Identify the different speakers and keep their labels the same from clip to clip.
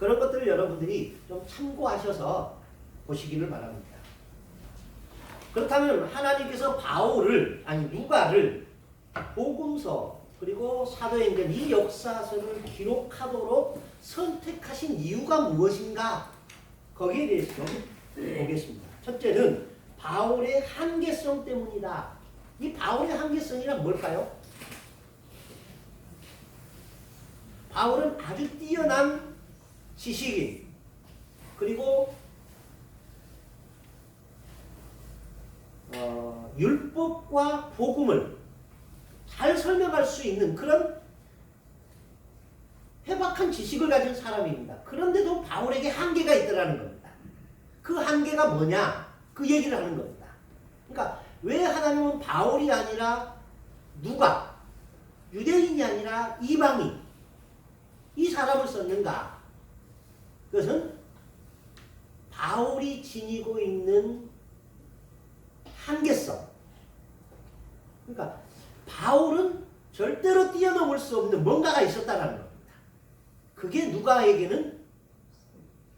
Speaker 1: 그런 것들을 여러분들이 좀 참고하셔서 보시기를 바랍니다. 그렇다면 하나님께서 바울을 아니 누가를 복음서 그리고 사도행전 이 역사서를 기록하도록 선택하신 이유가 무엇인가 거기에 대해서 좀 보겠습니다. 첫째는 바울의 한계성 때문이다. 이 바울의 한계성이란 뭘까요? 바울은 아주 뛰어난 지식인 그리고 어, 율법과 복음을 잘 설명할 수 있는 그런 해박한 지식을 가진 사람입니다. 그런데도 바울에게 한계가 있더라는 겁니다. 그 한계가 뭐냐? 그 얘기를 하는 겁니다. 그러니까 왜 하나님은 바울이 아니라 누가 유대인이 아니라 이방인 이 사람을 썼는가? 그것은 바울이 지니고 있는 한계성. 그러니까 바울은 절대로 뛰어넘을 수 없는 뭔가가 있었다라는 겁니다. 그게 누가에게는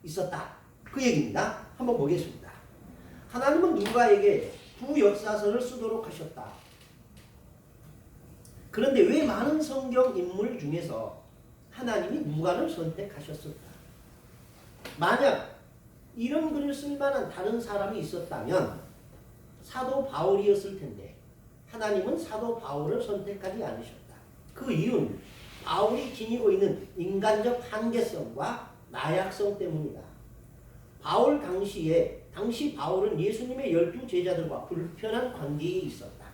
Speaker 1: 있었다. 그 얘기입니다. 한번 보겠습니다. 하나님은 누가에게 두 역사서를 쓰도록 하셨다. 그런데 왜 많은 성경 인물 중에서 하나님이 누가를 선택하셨을까? 만약 이런 글을 쓸 만한 다른 사람이 있었다면 사도 바울이었을 텐데 하나님은 사도 바울을 선택하지 않으셨다. 그 이유는 바울이 지니고 있는 인간적 한계성과 나약성 때문이다. 바울 당시에 당시 바울은 예수님의 열두 제자들과 불편한 관계에 있었다.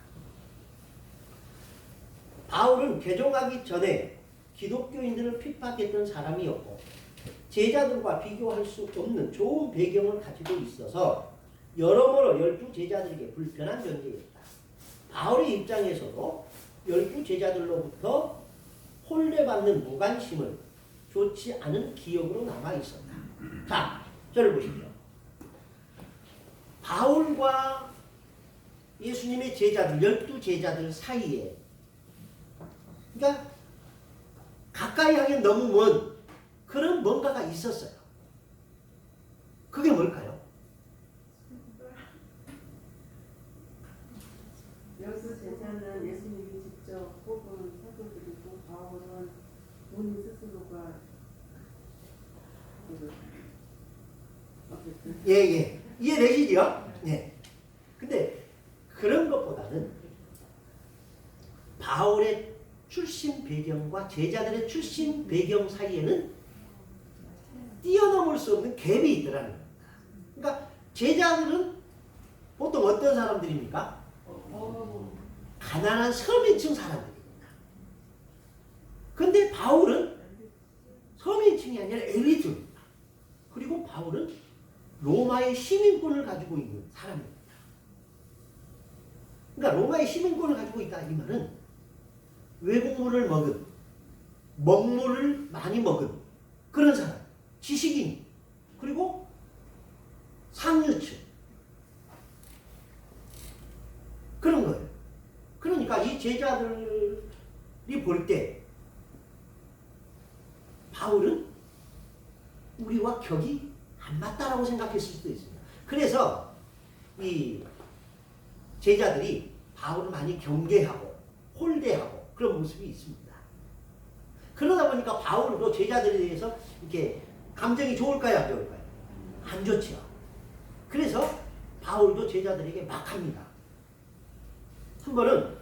Speaker 1: 바울은 개종하기 전에 기독교인들을 핍박했던 사람이었고 제자들과 비교할 수 없는 좋은 배경을 가지고 있어서 여러모로 열두 제자들에게 불편한 존재였다. 바울의 입장에서도 열두 제자들로부터 혼례받는 무관심을 좋지 않은 기억으로 남아 있었다. 자, 저를 보십시오. 바울과 예수님의 제자들, 열두 제자들 사이에 그러니까 가까이 하기엔 너무 먼 그런 뭔가가 있었어요. 그게 뭘까요?
Speaker 2: 여기서 제자는 예수님이 직접 뽑은 사도들이고 바울은 본인 스스로가 그 어쨌든
Speaker 1: 예, 예. 이해되시죠? 네. 근데 그런 것보다는 바울의 출신 배경과 제자들의 출신 배경 사이에는 뛰어넘을 수 없는 갭이 있더라는 겁니다. 그러니까 제자들은 보통 어떤 사람들입니까? 가난한 서민층 사람들입니다. 근데 바울은 서민층이 아니라 엘리트입니다. 그리고 바울은 로마의 시민권을 가지고 있는 사람입니다. 그러니까 로마의 시민권을 가지고 있다 이 말은 외국물을 먹은 먹물을 많이 먹은 그런 사람, 지식인 그리고 상류층 그런 거예요. 그러니까 이 제자들이 볼 때 바울은 우리와 격이 안 맞다라고 생각했을 수도 있습니다. 그래서 이 제자들이 바울을 많이 경계하고 홀대하고 그런 모습이 있습니다. 그러다 보니까 바울도 제자들에 대해서 이렇게 감정이 좋을까요, 안 좋을까요? 안 좋죠. 그래서 바울도 제자들에게 막 합니다. 한 번은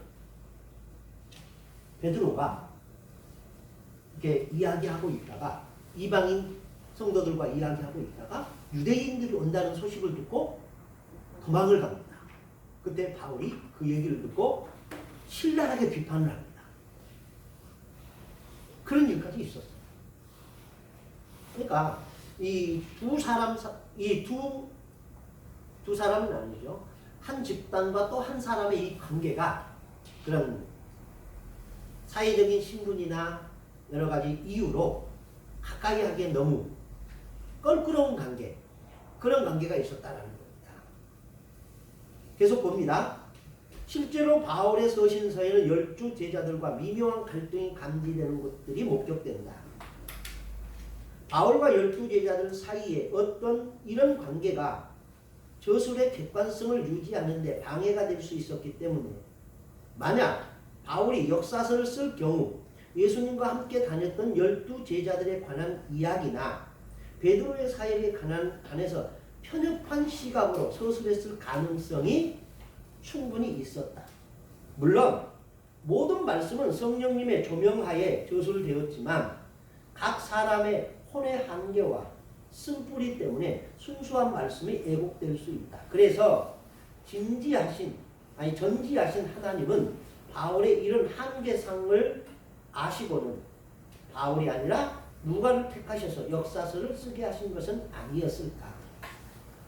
Speaker 1: 베드로가 이렇게 이야기하고 있다가 이방인 성도들과 이야기하고 있다가 유대인들이 온다는 소식을 듣고 도망을 갑니다. 그때 바울이 그 얘기를 듣고 신랄하게 비판을 합니다. 그런 일까지 있었어요. 그러니까 이 두 사람 이두 두 사람은 아니죠. 한 집단과 또 한 사람의 이 관계가 그런 사회적인 신분이나 여러 가지 이유로 가까이 하기엔 너무 껄끄러운 관계 그런 관계가 있었다라는 겁니다. 계속 봅니다. 실제로 바울의 서신서에는 열두 제자들과 미묘한 갈등이 감지되는 것들이 목격된다. 바울과 열두 제자들 사이에 어떤 이런 관계가 저술의 객관성을 유지하는데 방해가 될 수 있었기 때문에 만약 바울이 역사서를 쓸 경우 예수님과 함께 다녔던 열두 제자들에 관한 이야기나 베드로의 사역에 관한 관해서 편협한 시각으로 서술했을 가능성이 충분히 있었다. 물론 모든 말씀은 성령님의 조명하에 저술되었지만 각 사람의 혼의 한계와 쓴뿌리 때문에 순수한 말씀이 왜곡될 수 있다. 그래서 진지하신 아니 전지하신 하나님은 바울의 이런 한계상을 아시고는 바울이 아니라 누가를 택하셔서 역사서를 쓰게 하신 것은 아니었을까?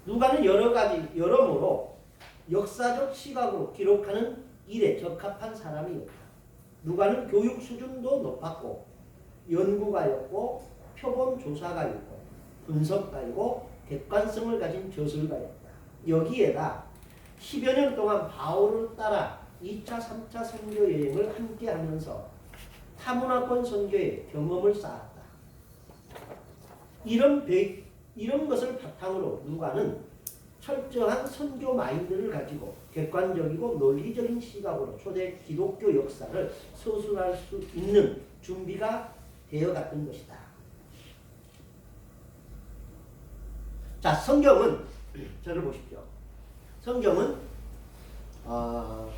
Speaker 1: 누가는 여러 가지 여러모로 역사적 시각으로 기록하는 일에 적합한 사람이었다. 누가는 교육 수준도 높았고 연구가였고 표본 조사가였고 분석가이고 객관성을 가진 저술가였다. 여기에다 10여 년 동안 바울을 따라 2차, 3차 선교 여행을 함께 하면서 타문화권 선교의 경험을 쌓았다. 이런 배, 이런 것을 바탕으로 누가는 철저한 선교 마인드를 가지고 객관적이고 논리적인 시각으로 초대 기독교 역사를 서술할 수 있는 준비가 되어 갔던 것이다. 자, 성경은 저를 보십시오. 성경은 어,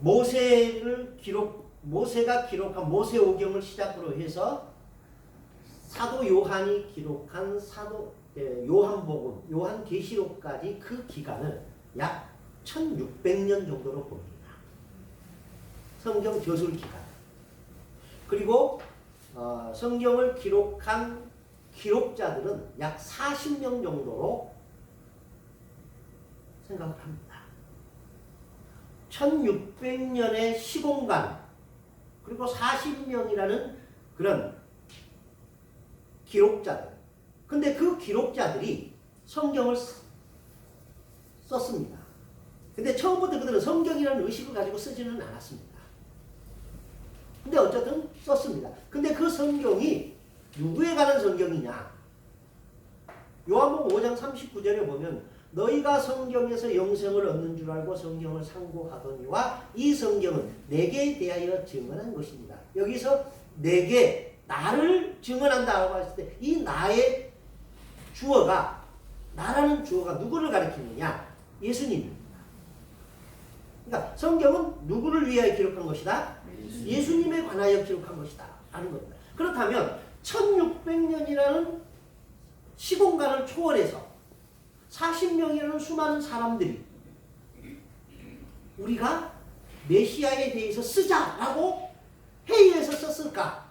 Speaker 1: 모세를 기록 모세가 기록한 모세오경을 시작으로 해서 사도 요한이 기록한 사도 예, 요한복음, 요한계시록까지 그 기간을 약 1600년 정도로 봅니다. 성경 저술 기간. 그리고 어, 성경을 기록한 기록자들은 약 40명 정도로 생각을 합니다. 1600년의 시공간 그리고 40명이라는 그런 기록자들. 근데 그 기록자들이 성경을 쓰- 썼습니다. 근데 처음부터 그들은 성경이라는 의식을 가지고 쓰지는 않았습니다. 근데 어쨌든 썼습니다. 근데 그 성경이 누구에 관한 성경이냐? 요한복음 5장 39절에 보면 너희가 성경에서 영생을 얻는 줄 알고 성경을 상고하더니와 이 성경은 내게 대하여 증언한 것입니다. 여기서 내게 나를 증언한다고 했을 때 이 나의 주어가 나라는 주어가 누구를 가리키느냐? 예수님입니다. 그러니까 성경은 누구를 위하여 기록한 것이다? 예수님에 관하여 기록한 것이다. 라는 겁니다. 그렇다면 1600년이라는 시공간을 초월해서 40명이라는 수많은 사람들이 우리가 메시아에 대해서 쓰자라고 회의에서 썼을까?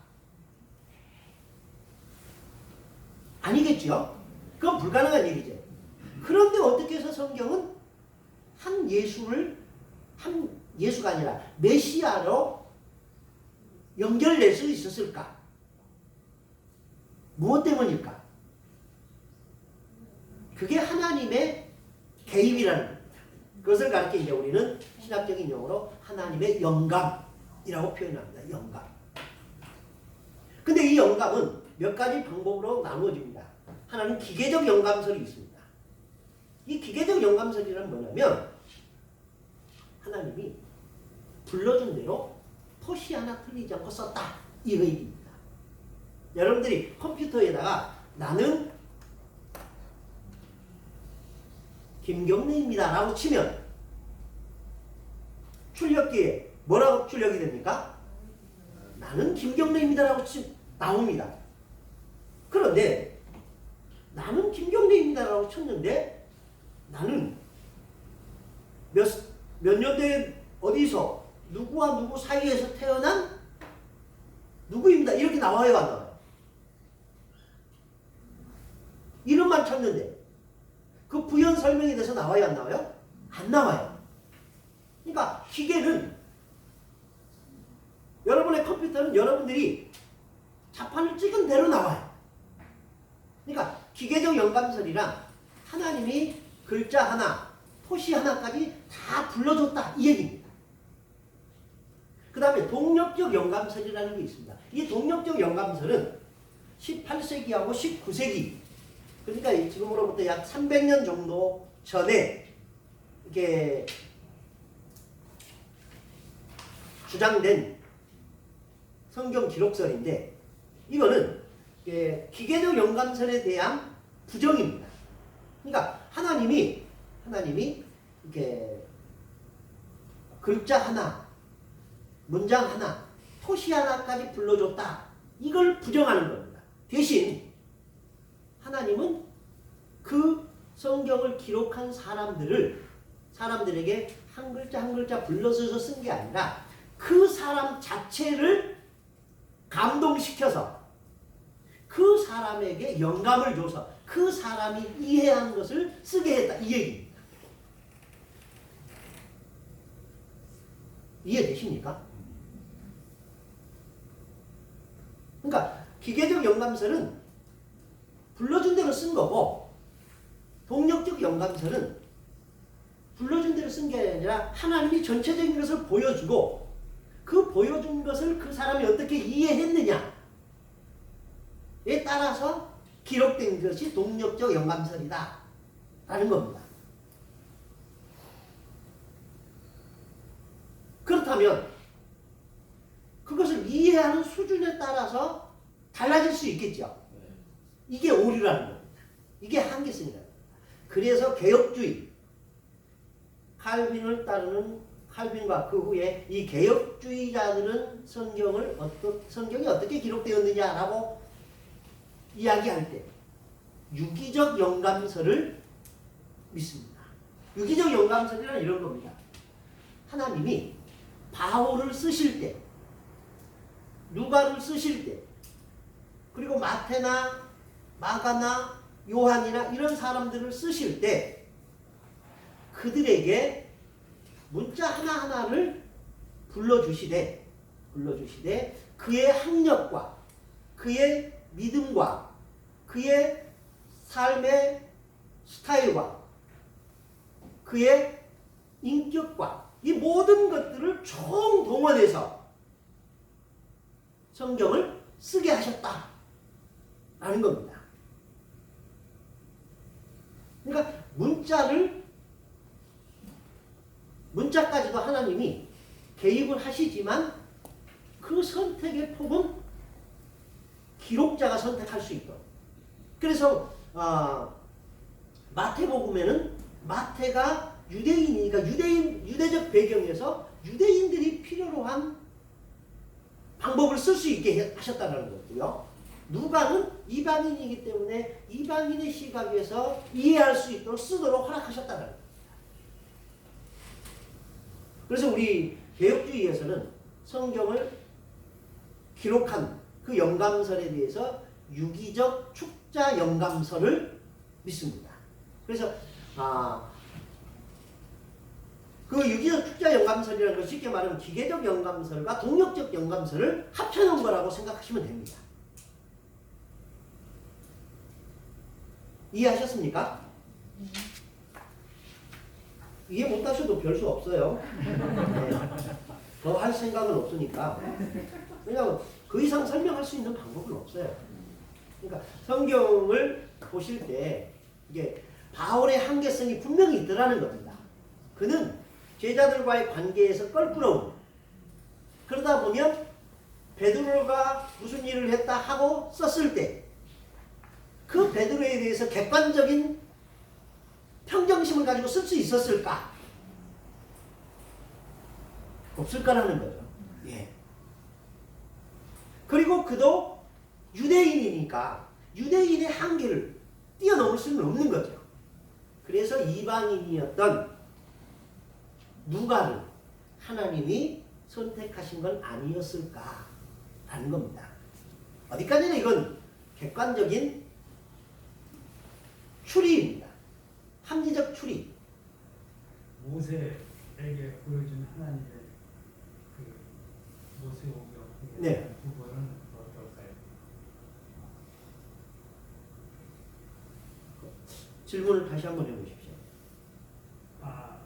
Speaker 1: 아니겠죠? 그건 불가능한 일이죠. 그런데 어떻게 해서 성경은 한 예수를 한 예수가 아니라 메시아로 연결될 수 있었을까? 무엇 때문일까? 그게 하나님의 개입이라는 겁니다. 그것을 가르쳐 이제 우리는 신학적인 용어로 하나님의 영감이라고 표현합니다. 영감. 근데 이 영감은 몇 가지 방법으로 나누어집니다. 하나는 기계적 영감설이 있습니다. 이 기계적 영감설이란 뭐냐면 하나님이 불러준 대로 토시 하나 틀리지 않고 썼다. 이 의미입니다. 여러분들이 컴퓨터에다가 나는 김경래입니다. 라고 치면 출력기에 뭐라고 출력이 됩니까? 나는 김경래입니다. 라고 치, 나옵니다. 그런데 나는 김경래입니다. 라고 쳤는데 나는 몇, 몇 년대 어디서 누구와 누구 사이에서 태어난 누구입니다. 이렇게 나와요? 이름만 쳤는데 그 부연 설명이 돼서 나와요, 안 나와요? 안 나와요. 그러니까 기계는 여러분의 컴퓨터는 여러분들이 자판을 찍은 대로 나와요. 그러니까 기계적 영감설이랑 하나님이 글자 하나, 토시 하나까지 다 불러줬다 이 얘기입니다. 그그 다음에 동력적 영감설이라는 게 있습니다. 이 동력적 영감설은 18세기하고 19세기 그러니까 지금으로부터 약 300년 정도 전에 이게 주장된 성경 기록설인데 이거는 이게 기계적 영감설에 대한 부정입니다. 그러니까 하나님이 하나님이 이렇게 글자 하나, 문장 하나, 토시 하나까지 불러줬다. 이걸 부정하는 겁니다. 대신 하나님은 그 성경을 기록한 사람들을 사람들에게 한 글자 한 글자 불러서 쓴 게 아니라 그 사람 자체를 감동시켜서 그 사람에게 영감을 줘서 그 사람이 이해한 것을 쓰게 했다 이 얘기입니다. 이해되십니까? 그러니까 기계적 영감설은 불러준 대로 쓴 거고 동력적 영감설은 불러준 대로 쓴 게 아니라 하나님이 전체적인 것을 보여주고 그 보여준 것을 그 사람이 어떻게 이해했느냐에 따라서 기록된 것이 동력적 영감설이다 라는 겁니다. 그렇다면 그것을 이해하는 수준에 따라서 달라질 수 있겠죠. 이게 오류라는 겁니다. 이게 한계성이라는 겁니다. 그래서 개혁주의, 칼빈을 따르는 칼빈과 그 후에 이 개혁주의자들은 성경을 어떠, 성경이 어떻게 기록되었느냐라고 이야기할 때 유기적 영감설을 믿습니다. 유기적 영감설이란 이런 겁니다. 하나님이 바울을 쓰실 때, 누가를 쓰실 때, 그리고 마태나 마가나 요한이나 이런 사람들을 쓰실 때 그들에게 문자 하나하나를 불러주시되 불러주시되 그의 학력과 그의 믿음과 그의 삶의 스타일과 그의 인격과 이 모든 것들을 총 동원해서 성경을 쓰게 하셨다 라는 겁니다. 그러니까 문자를 문자까지도 하나님이 개입을 하시지만 그 선택의 폭은 기록자가 선택할 수 있도록. 그래서 아, 마태복음에는 마태가 유대인이니까 유대인 유대적 배경에서 유대인들이 필요로 한 방법을 쓸 수 있게 하셨다는 거고요. 누가는 이방인이기 때문에 이방인의 시각에서 이해할 수 있도록 쓰도록 허락하셨다는 거예요. 그래서 우리 개혁주의에서는 성경을 기록한 그 영감설에 대해서 유기적 축자 영감설을 믿습니다. 그래서 아, 그 유기적 축자 영감설이라는 것 쉽게 말하면 기계적 영감설과 동력적 영감설을 합쳐놓은 거라고 생각하시면 됩니다. 이해하셨습니까? 이해 못하셔도 별 수 없어요. 더할 생각은 없으니까. 왜냐하면 그 이상 설명할 수 있는 방법은 없어요. 그러니까 성경을 보실 때 이게 바울의 한계성이 분명히 있더라는 겁니다. 그는 제자들과의 관계에서 껄끄러움. 그러다 보면 베드로가 무슨 일을 했다 하고 썼을 때 그 베드로에 대해서 객관적인 평정심을 가지고 쓸 수 있었을까? 없을 거라는 거죠. 예. 그리고 그도 유대인이니까 유대인의 한계를 뛰어넘을 수는 없는 거죠. 그래서 이방인이었던 누가를 하나님이 선택하신 건 아니었을까라는 겁니다. 어디까지나 이건 객관적인 추리입니다. 합리적 추리.
Speaker 3: 모세에게 보여준 하나님의 그 모세 오경
Speaker 1: 네.
Speaker 3: 부분은 어떨까요?
Speaker 1: 질문을 다시 한번 해보십시오.
Speaker 3: 아,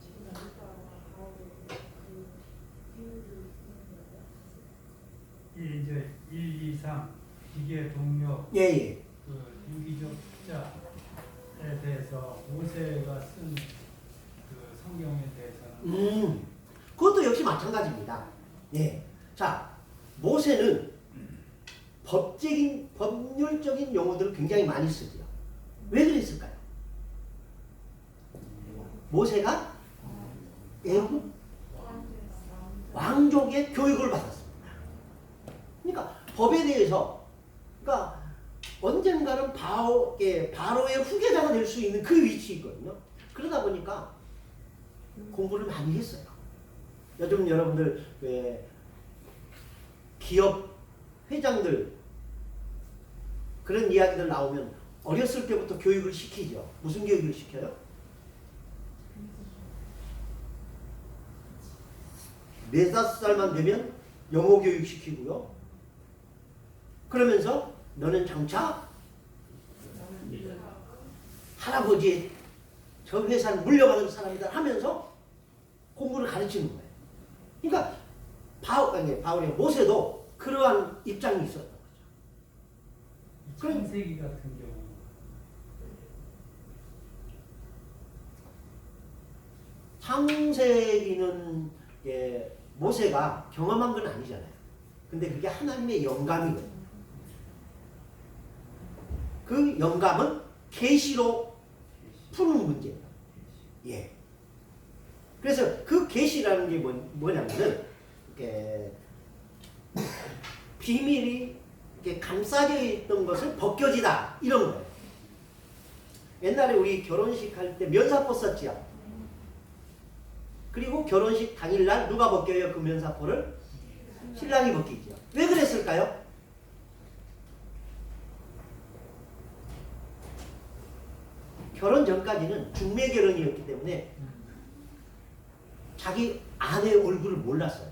Speaker 2: 지금 아까 바울의 그 비유를
Speaker 3: 동력
Speaker 1: 예, 예.
Speaker 3: 그 유기적 투자에 대해서 모세가 쓴 그 성경에 대해서는
Speaker 1: 음, 그것도 역시 마찬가지입니다. 예. 자, 모세는 법적인, 법률적인 용어들을 굉장히 많이 쓰죠. 왜 그랬을까요? 모세가 애굽 왕족의 교육을 받았습니다. 그러니까 법에 대해서, 그러니까 언젠가는 바오, 예, 바로의 후계자가 될 수 있는 그 위치에 있거든요. 그러다 보니까 공부를 많이 했어요. 요즘 여러분들 왜 기업 회장들 그런 이야기들 나오면 어렸을 때부터 교육을 시키죠. 무슨 교육을 시켜요? 네 다섯 살만 되면 영어 교육 시키고요. 그러면서 너는 장차 할아버지의 저 회사를 물려받은 사람이다 하면서 공부를 가르치는 거예요. 그러니까 바울 아니 바울이 모세도 그러한 입장이 있었던 거죠.
Speaker 3: 창세기 같은 경우
Speaker 1: 창세기는 예, 모세가 경험한 건 아니잖아요. 근데 그게 하나님의 영감이거든요. 그 영감은 계시로 푸는 문제예요. 예. 그래서 그 계시라는 게 뭐, 뭐냐면은 이렇게 비밀이 이렇게 감싸져 있던 것을 벗겨지다 이런 거예요. 옛날에 우리 결혼식 할 때 면사포 썼지요. 그리고 결혼식 당일날 누가 벗겨요 그 면사포를? 신랑이 벗기죠. 왜 그랬을까요? 결혼 전까지는 중매 결혼이었기 때문에 자기 아내의 얼굴을 몰랐어요.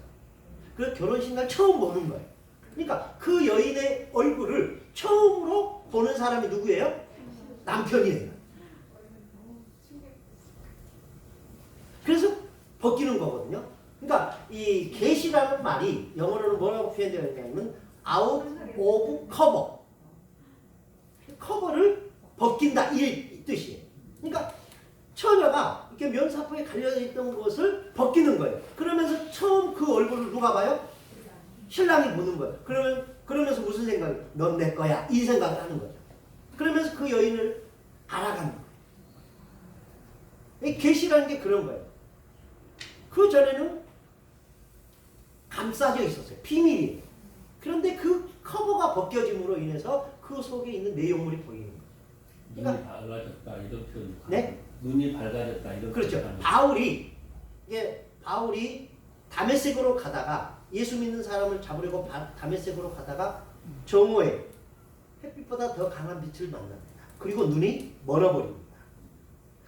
Speaker 1: 그 결혼식 날 처음 보는 거예요. 그러니까 그 여인의 얼굴을 처음으로 보는 사람이 누구예요? 남편이에요. 그래서 벗기는 거거든요. 그러니까 이 get이라는 말이 영어로는 뭐라고 표현되어 있냐면 out of cover. 커버를 벗긴다 이 뜻이에요. 그러니까 처녀가 이렇게 면사포에 갈려져 있던 것을 벗기는 거예요. 그러면서 처음 그 얼굴을 누가 봐요? 신랑이 보는 거예요. 그러면 그러면서 무슨 생각이? 넌 내 거야. 이 생각을 하는 거죠. 그러면서 그 여인을 알아가는 거예요. 이 계시라는 게 그런 거예요. 그 전에는 감싸져 있었어요. 비밀이에요. 그런데 그 커버가 벗겨짐으로 인해서 그 속에 있는 내용물이 보이는 거예요.
Speaker 4: 눈이 밝아졌다 이런 표현.
Speaker 1: 네?
Speaker 4: 눈이 밝아졌다 이런
Speaker 1: 그렇죠.
Speaker 4: 표현.
Speaker 1: 바울이 이게 바울이 다메섹으로 가다가 예수 믿는 사람을 잡으려고 바- 다메섹으로 가다가 정오에 햇빛보다 더 강한 빛을 만납니다. 그리고 눈이 멀어버립니다.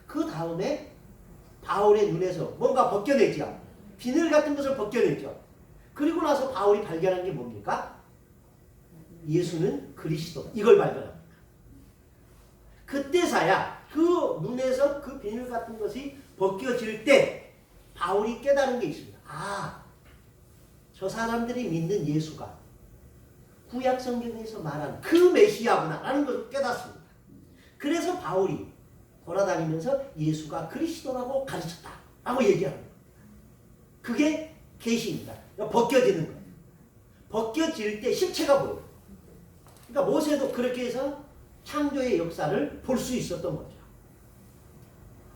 Speaker 1: 그 다음에 바울의 눈에서 뭔가 벗겨내죠. 비늘 같은 것을 벗겨내죠. 그리고 나서 바울이 발견한 게 뭡니까? 예수는 그리스도. 이걸 발견합니다. 그때서야 그 눈에서 그 비늘 같은 것이 벗겨질 때 바울이 깨달은 게 있습니다. 아, 저 사람들이 믿는 예수가 구약 성경에서 말한 그 메시아구나라는 것을 깨닫습니다. 그래서 바울이 돌아다니면서 예수가 그리스도라고 가르쳤다 라고 얘기합니다. 그게 계시입니다. 벗겨지는 거예요. 벗겨질 때 실체가 보여요. 그러니까 모세도 그렇게 해서 창조의 역사를 볼 수 있었던 거죠.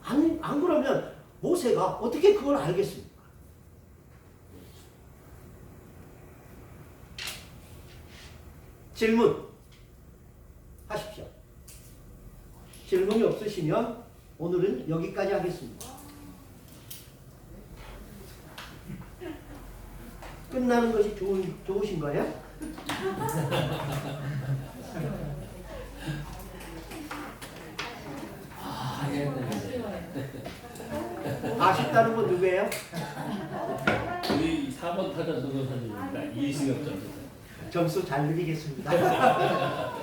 Speaker 1: 안, 안 그러면 모세가 어떻게 그걸 알겠습니까? 질문 하십시오. 질문이 없으시면 오늘은 여기까지 하겠습니다. 끝나는 것이 좋은, 좋으신 거예요?
Speaker 4: 아, 예, 네.
Speaker 1: 아쉽다는 건 누구예요?
Speaker 4: 우리 4번 타자 변호사님입니다. 이승엽 변호사.
Speaker 1: 점수 잘 드리겠습니다.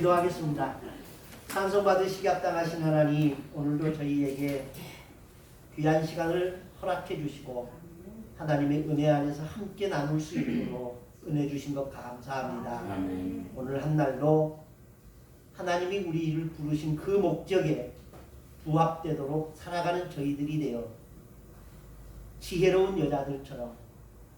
Speaker 1: 기도하겠습니다. 찬송받으시기 합당하신 하나님, 오늘도 저희에게 귀한 시간을 허락해 주시고 하나님의 은혜 안에서 함께 나눌 수 있도록 은혜 주신 것 감사합니다.
Speaker 4: 아멘.
Speaker 1: 오늘 한 날도 하나님이 우리를 부르신 그 목적에 부합되도록 살아가는 저희들이 되어 지혜로운 여자들처럼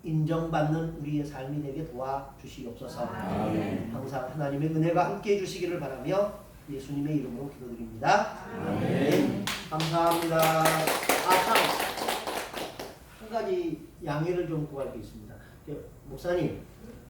Speaker 1: 인정받는 우리의 삶이 되게 도와주시옵소서.
Speaker 4: 아멘.
Speaker 1: 항상 하나님의 은혜가 함께 해 주시기를 바라며 예수님의 이름으로 기도드립니다.
Speaker 4: 아멘.
Speaker 1: 감사합니다. 아, 참. 한 가지 양해를 좀 구할 게 있습니다. 그 목사님,